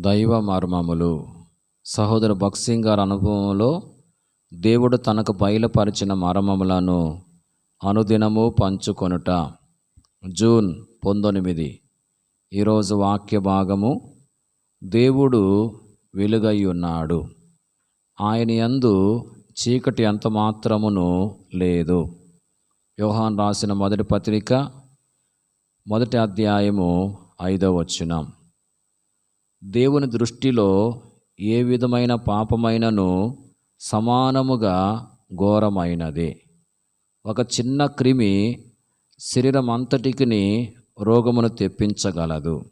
దైవ మర్మములు. సహోదర భక్సింగ్ గారి అనుభవంలో దేవుడు తనకు బయలుపరిచిన మర్మములను అనుదినము పంచుకొనుట. జూన్ పంతొమ్మిది. ఈరోజు వాక్య భాగము దేవుడు వెలుగై ఉన్నాడు ఆయన యందు చీకటి ఎంత మాత్రమును లేదు. యోహాన్ రాసిన మొదటి పత్రిక మొదటి అధ్యాయము ఐదవ వచ్చినాం దేవుని దృష్టిలో ఏ విధమైన పాపమైనను సమానముగా ఘోరమైనది. ఒక చిన్న క్రిమి శరీరం అంతటికిని రోగమును తెప్పించగలదు.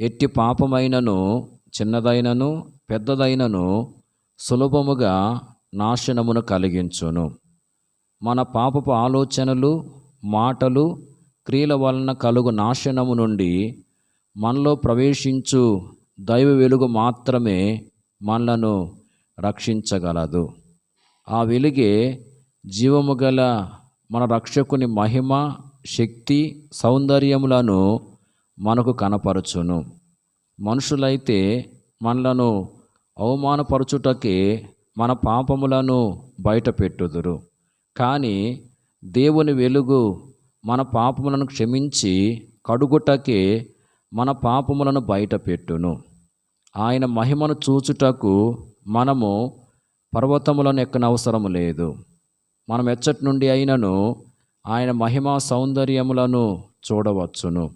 ఎట్టి పాపమైనను చిన్నదైనను పెద్దదైనను సులభముగా నాశనమును కలిగించును. మన పాపపు ఆలోచనలు మాటలు క్రియల వలన కలుగు నాశనము నుండి మనలో ప్రవేశించు దైవ వెలుగు మాత్రమే మనలను రక్షించగలదు. ఆ వెలుగే జీవము గల మన రక్షకుని మహిమ శక్తి సౌందర్యములను మనకు కనపరచును. మనుషులైతే మనలను అవమానపరచుటకే మన పాపములను బయటపెట్టుదురు. కానీ దేవుని వెలుగు మన పాపములను క్షమించి కడుగుటకే మన పాపములను బయటపెట్టును. ఆయన మహిమను చూచుటకు మనము పర్వతములను ఎక్కనవసరము లేదు. మనం ఎచ్చటి నుండి అయినను ఆయన మహిమా సౌందర్యములను చూడవచ్చును.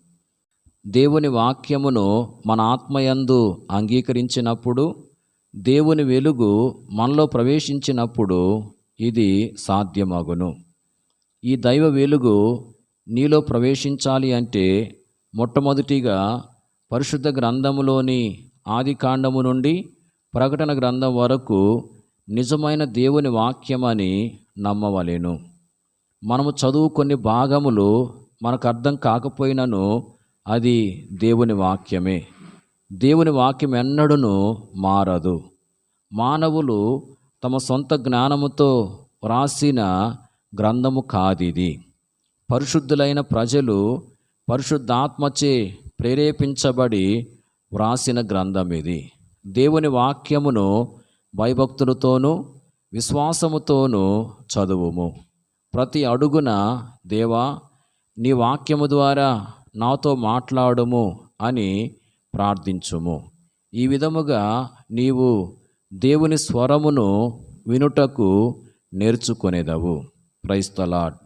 దేవుని వాక్యమును మన ఆత్మయందు అంగీకరించినప్పుడు దేవుని వెలుగు మనలో ప్రవేశించినప్పుడు ఇది సాధ్యమగును. ఈ దైవ వెలుగు నీలో ప్రవేశించాలి అంటే మొట్టమొదటిగా పరిశుద్ధ గ్రంథములోని ఆది కాండము నుండి ప్రకటన గ్రంథం వరకు నిజమైన దేవుని వాక్యమని నమ్మవలెను. మనము చదువు కొన్ని భాగములు మనకు అర్థం కాకపోయినను అది దేవుని వాక్యమే. దేవుని వాక్యం ఎన్నడూను మారదు. మానవులు తమ సొంత జ్ఞానముతో వ్రాసిన గ్రంథము కాదిది. పరిశుద్ధులైన ప్రజలు పరిశుద్ధాత్మచే ప్రేరేపించబడి వ్రాసిన గ్రంథం ఇది. దేవుని వాక్యమును భయభక్తులతోనూ విశ్వాసముతోనూ చదువుము. ప్రతి అడుగున దేవా నీ వాక్యము ద్వారా నాతో మాట్లాడుము అని ప్రార్థించుము. ఈ విధముగా నీవు దేవుని స్వరమును వినుటకు నేర్చుకొనేదవు. క్రైస్తలాడ్.